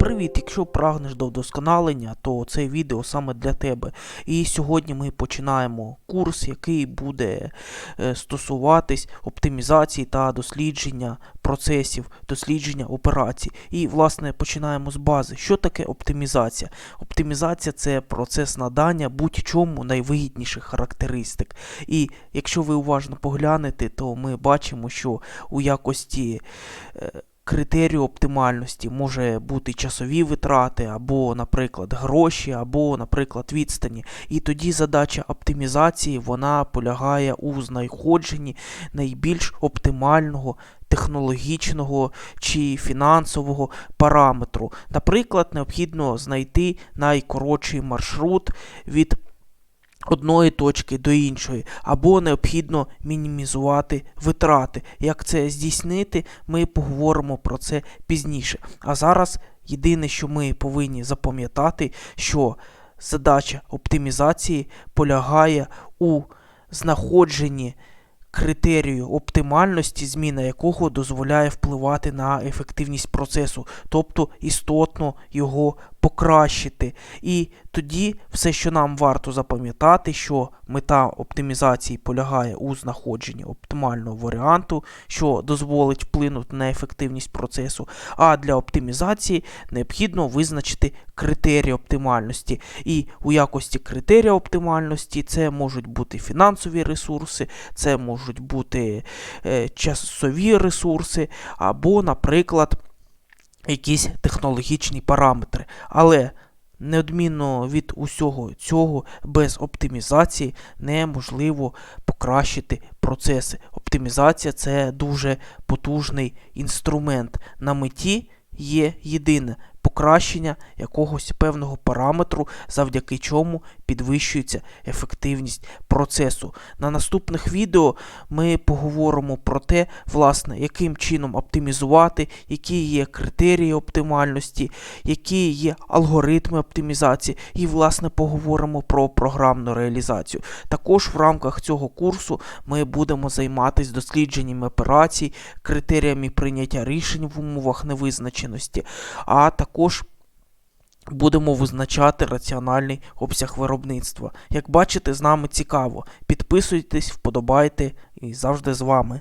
Привіт! Якщо прагнеш до вдосконалення, то це відео саме для тебе. І сьогодні ми починаємо курс, який буде е, стосуватись оптимізації та дослідження процесів, дослідження операцій. І, власне, починаємо з бази. Що таке оптимізація? Оптимізація це процес надання будь-чому найвигідніших характеристик. І якщо ви уважно поглянете, то ми бачимо, що у якості е, критерію оптимальності може бути часові витрати, або, наприклад, гроші, або, наприклад, відстані. І тоді задача оптимізації вона полягає у знаходженні найбільш оптимального. Технологічного чи фінансового параметру. Наприклад, необхідно знайти найкоротший маршрут від одної точки до іншої, або необхідно мінімізувати витрати. Як це здійснити, ми поговоримо про це пізніше. А зараз єдине, що ми повинні запам'ятати, що задача оптимізації полягає у знаходженні критерію оптимальності, зміна якого дозволяє впливати на ефективність процесу, тобто істотно його покращити. І тоді все, що нам варто запам'ятати, що мета оптимізації полягає у знаходженні оптимального варіанту, що дозволить вплинути на ефективність процесу. А для оптимізації необхідно визначити критерії оптимальності. І у якості критерія оптимальності це можуть бути фінансові ресурси, це можуть бути е, часові ресурси, або, наприклад, якісь технологічні параметри. Але неодмінно від усього цього без оптимізації неможливо покращити процеси. Оптимізація це дуже потужний інструмент. На меті є єдине покращення якогось певного параметру, завдяки чому підвищується ефективність процесу. На наступних відео ми поговоримо про те, власне, яким чином оптимізувати, які є критерії оптимальності, які є алгоритми оптимізації, і, власне, поговоримо про програмну реалізацію. Також в рамках цього курсу ми будемо займатися дослідженням операцій, критеріями прийняття рішень в умовах невизначеності, а також будемо визначати раціональний обсяг виробництва. Як бачите, з нами цікаво. Підписуйтесь, вподобайте і завжди з вами.